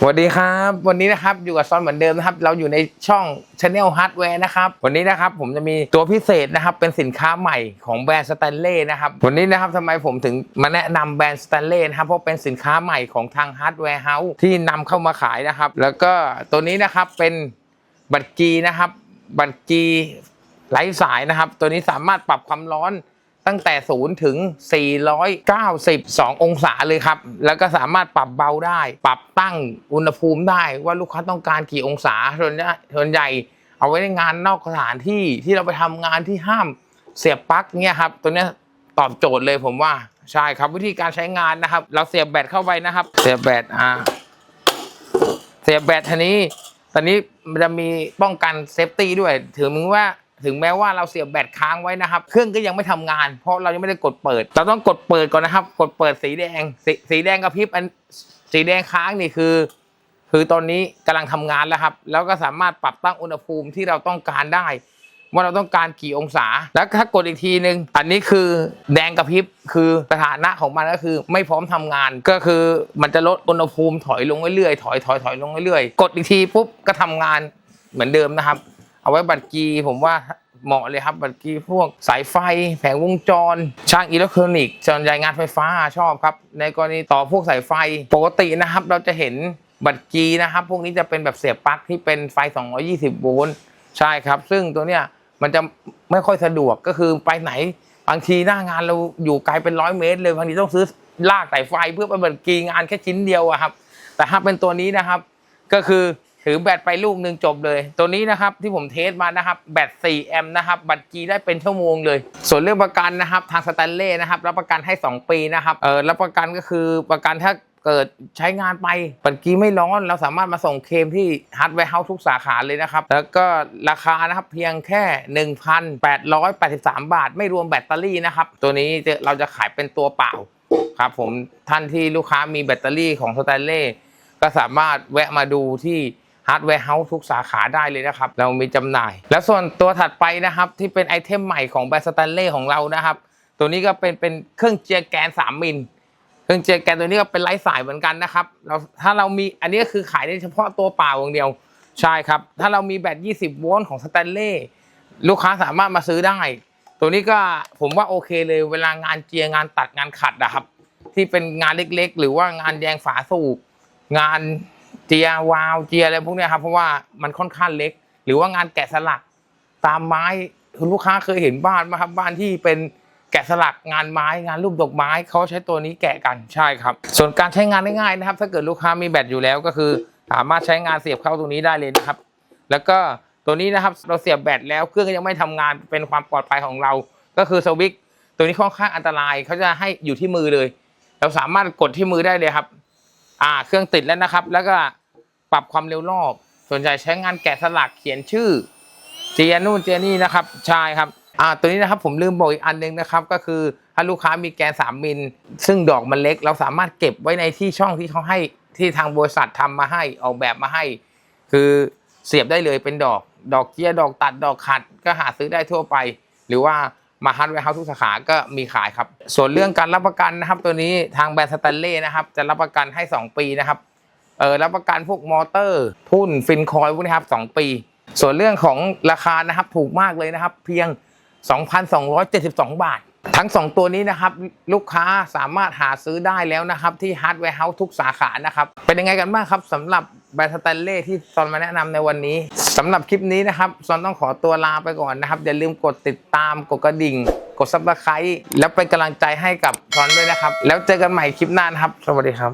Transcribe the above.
สวัสดีครับ วันนี้นะครับอยู่กับซอนเหมือนเดิมนะครับ เราอยู่ในช่อง Channel Hardware นะครับ วันนี้นะครับผมจะมีตัวพิเศษนะครับ เป็นสินค้าใหม่ของแบรนด์สแตนเล่นะครับ วันนี้นะครับทำไมผมถึงมาแนะนำแบรนด์สแตนเล่นะครับ เพราะเป็นสินค้าใหม่ของทาง Hardware House ที่นำเข้ามาขายนะครับ แล้วก็ตัวนี้นะครับเป็นบัตรจีนะครับ บัตรจีไร้สายนะครับ ตัวนี้สามารถปรับความร้อน ตั้งแต่ 0 ถึง 492 องศาเลยครับ แล้วก็สามารถปรับเบาได้ ปรับตั้งอุณหภูมิได้ว่าลูกค้าต้องการกี่องศาส่วนใหญ่ส่วนใหญ่ เอาไว้ในงานนอกสถานที่ที่เราไปทำงานที่ห้ามเสียบปลั๊กเนี่ยครับ ตัวนี้ตอบโจทย์เลยผมว่าใช่ครับวิธีการใช้งานนะครับ เราเสียบแบตเข้าไปนะครับ เสียบแบตอ่าเสียบแบตทีนี้ตอนนี้มันจะมีป้องกันเซฟตี้ด้วยถึงมึงว่า ถึงแม้ว่าเราเสียบแบตค้างไว้นะครับ เครื่องก็ยังไม่ทำงาน เพราะเรายังไม่ได้กดเปิด เราต้องกดเปิดก่อนนะครับ กดเปิดสีแดงสีสีแดงกระพริบอันสีแดงค้างนี่คือ คือตอนนี้กำลังทำงานแล้วครับ แล้วก็สามารถปรับตั้งอุณหภูมิที่เราต้องการได้ ว่าเราต้องการกี่องศา แล้วถ้ากดอีกทีหนึ่งอันนี้คือแดงกระพริบคือสถานะของมันก็คือ ไม่พร้อมทำงาน ก็คือมันจะลดอุณหภูมิถอยลงเรื่อยๆถอยถอยถอยลงเรื่อยๆกดอีกทีปุ๊บก็ทำงานเหมือนเดิมนะครับ เอาไว้บัตรกีผมว่าเหมาะเลยครับบัตรกีพวกสายไฟ แผงวงจร ช่างอิเล็กทรอนิกส์ส่วนใหญ่งานไฟฟ้าชอบครับ ในกรณีต่อพวกสายไฟปกตินะครับ เราจะเห็นบัตรกีนะครับ พวกนี้จะเป็นแบบเสียบปลั๊กที่เป็นไฟ 220 โวลต์ใช่ครับ ซึ่งตัวเนี้ยมันจะไม่ค่อยสะดวกก็คือไปไหน บางทีหน้างานเราอยู่ไกลเป็นร้อยเมตรเลยบางทีต้องซื้อลากสายไฟเพื่อไปบัตรกีงานแค่ชิ้นเดียวอะครับ แต่ถ้าเป็นตัวนี้นะครับก็คือ ถือแบตไปลูกหนึ่งจบเลย ตัวนี้นะครับที่ผมเทสมานะครับแบต 4 แอมป์นะครับบัตรกีได้เป็นชั่วโมงเลย ส่วนเรื่องประกันนะครับทางสแตนเล่นะครับรับประกันให้ 2 ปีนะครับเออรับประกันก็คือประกันถ้าเกิดใช้งานไปบัตรกีไม่ร้อนเราสามารถมาส่งเคมที่ฮาร์ดแวร์เฮาส์ทุกสาขาเลยนะครับ แล้วก็ราคานะครับเพียงแค่ 1,883 บาท ไม่รวมแบตเตอรี่นะครับ ตัวนี้เราจะขายเป็นตัวเปล่าครับผมท่านที่ลูกค้ามีแบตเตอรี่ของสแตนเล่ก็สามารถแวะมาดูที่ ฮาร์ดแวร์เฮาส์ทุกสาขาได้เลยนะครับ เรามีจำหน่าย แล้วส่วนตัวถัดไปนะครับที่เป็นไอเทมใหม่ของแบรนด์สแตนเล่ของเรานะครับ ตัวนี้ก็เป็นเป็นเครื่องเจียแกน 3 มิลเครื่องเจียแกนตัวนี้ก็เป็นไร้สายเหมือนกันนะครับเราถ้าเรามีอันนี้ก็คือขายได้เฉพาะตัวเปล่าอย่างเดียวใช่ครับ ถ้าเรามีแบต 20 โวลต์ของสแตนเล่ลูกค้าสามารถมาซื้อได้ ตัวนี้ก็ผมว่าโอเคเลยเวลางานเจียงานตัดงานขัดอะครับ ที่เป็นงานเล็กๆ หรือว่างานแยงฝาสูบงาน เจียวาวเจียอะไรพวกนี้ครับเพราะว่ามันค่อนข้างเล็ก หรือว่างานแกะสลักตามไม้คุณลูกค้าเคยเห็นบ้านไหมครับบ้านที่เป็นแกะสลักงานไม้งานรูปดอกไม้เขาใช้ตัวนี้แกะกันใช่ครับ ส่วนการใช้งานง่ายๆนะครับ ถ้าเกิดลูกค้ามีแบตอยู่แล้วก็คือสามารถใช้งานเสียบเข้าตรงนี้ได้เลยนะครับ แล้วก็ตัวนี้นะครับเราเสียบแบตแล้วเครื่องก็ยังไม่ทำงานเป็นความปลอดภัยของเรา ก็คือสวิตตัวนี้ค่อนข้างอันตรายเขาจะให้อยู่ที่มือเลย เราสามารถกดที่มือได้เลยครับ อ่า เครื่องติดแล้วนะครับ แล้วก็ ปรับความเร็วรอบ ส่วนใหญ่ใช้งานแกะสลักเขียนชื่อ เจียนู่นเจียนี่นะครับใช่ครับอ่าตัวนี้นะครับผมลืมบอกอีกอันหนึงนะครับ ก็คือถ้าลูกค้ามีแกน 3 มิล ซึ่งดอกมันเล็ก เราสามารถเก็บไว้ในที่ช่องที่เขาให้ที่ทางบริษัททำมาให้ออกแบบมาให้ คือเสียบได้เลยเป็นดอก ดอกเจียดอกตัดดอกขัด ก็หาซื้อได้ทั่วไป หรือว่ามาฮาร์ดแวร์เฮาส์ทุกสาขาก็มีขายครับ ส่วนเรื่องการรับประกันนะครับ ตัวนี้ทางแบรนด์สแตนเล่นะครับ จะรับประกันให้ 2 ปีนะครับ เออรับประกันพวกมอเตอร์ทุนฟินคอยพวกนี้ครับ2ปี ส่วนเรื่องของราคานะครับถูกมากเลยนะครับ เพียง 2,272 บาท ทั้ง 2 ตัวนี้นะครับ ลูกค้าสามารถหาซื้อได้แล้วนะครับ ที่ฮาร์ดแวร์เฮาส์ทุกสาขานะครับ เป็นยังไงกันบ้างครับสำหรับแบรนด์สแตนเล่ที่ซอนมาแนะนำในวันนี้สำหรับคลิปนี้นะครับซอนต้องขอตัวลาไปก่อนนะครับอย่าลืมกดติดตามกดกระดิ่ง กดซับสไครต์แล้วเป็นกำลังใจให้กับซอนด้วยนะครับ แล้วเจอกันใหม่คลิปหน้านะครับ สวัสดีครับ